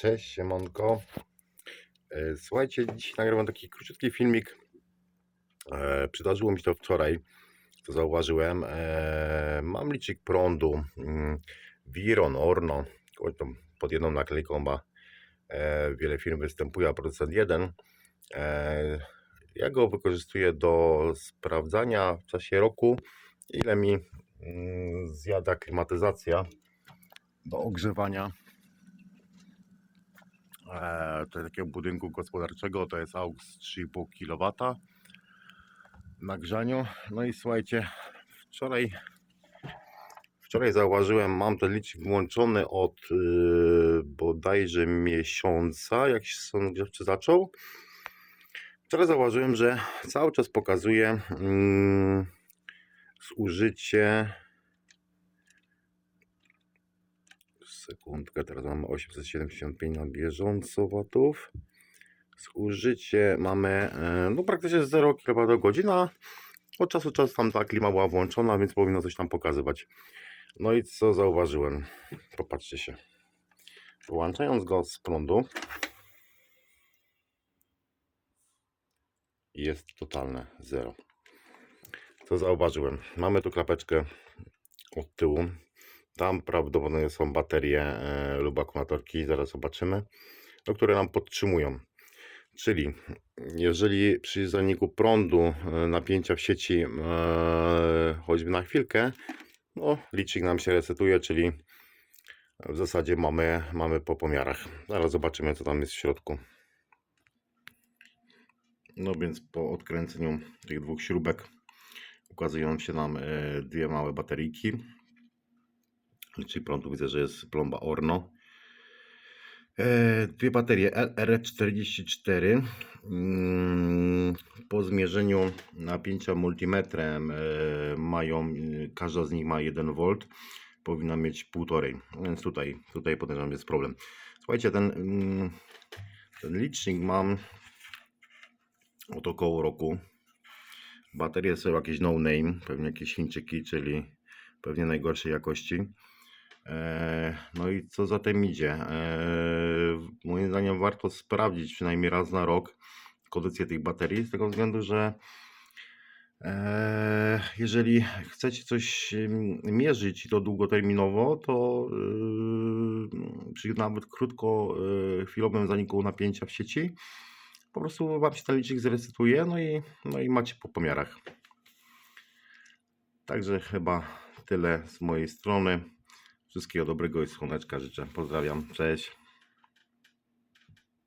Cześć, siemanko. E, Słuchajcie, dziś nagrywam taki króciutki filmik. E, Przydarzyło mi się to wczoraj, co zauważyłem. E, Mam licznik prądu mm, Viron, Orno, pod jedną naklejką ma wiele firm występuje, a producent jeden. Ja go wykorzystuję do sprawdzania w czasie roku, ile mi mm, zjada klimatyzacja do ogrzewania e, takiego budynku gospodarczego, to jest AUX 3,5 kW na grzaniu. No i słuchajcie, wczoraj wczoraj zauważyłem, mam ten licznik włączony od yy, bodajże miesiąca, jak się sezon grzewczy zaczął. Wczoraj zauważyłem, że cały czas pokazuje mm, zużycie sekundkę, teraz mamy 875 na bieżąco watów. Zużycie mamy e, no praktycznie 0 kWh, od czasu do czasu tam ta klima była włączona, więc powinno coś tam pokazywać. No i co zauważyłem? Popatrzcie się. Wyłączając go z prądu jest totalne zero. Co zauważyłem? Mamy tu klapeczkę od tyłu. Tam prawdopodobnie są baterie e, lub akumulatorki, zaraz zobaczymy, no, które nam podtrzymują. Czyli jeżeli przy zaniku prądu e, napięcia w sieci e, choćby na chwilkę, no, licznik nam się resetuje, czyli w zasadzie mamy, mamy po pomiarach. Zaraz zobaczymy, co tam jest w środku. No więc po odkręceniu tych dwóch śrubek ukazują się nam dwie małe bateryjki. Licznik prądu widzę, że jest plomba Orno. E, Dwie baterie LR44 mm, po zmierzeniu napięcia multimetrem e, mają, e, każda z nich ma 1 V, powinna mieć 1,5, więc tutaj, tutaj podejrzewam jest problem. Słuchajcie, ten, mm, ten licznik mam od około roku. Baterie są jakieś no name, pewnie jakieś Chińczyki, czyli pewnie najgorszej jakości. E, No i co za tym idzie? E, Moim zdaniem warto sprawdzić przynajmniej raz na rok kondycję tych baterii, z tego względu, że e, jeżeli chcecie coś mierzyć i to długoterminowo, to przy nawet krótkochwilowym zaniku napięcia w sieci po prostu Wam się ten licznik zresetuje, no i, no i macie po pomiarach. Także chyba tyle z mojej strony. Wszystkiego dobrego i słoneczka życzę. Pozdrawiam, cześć.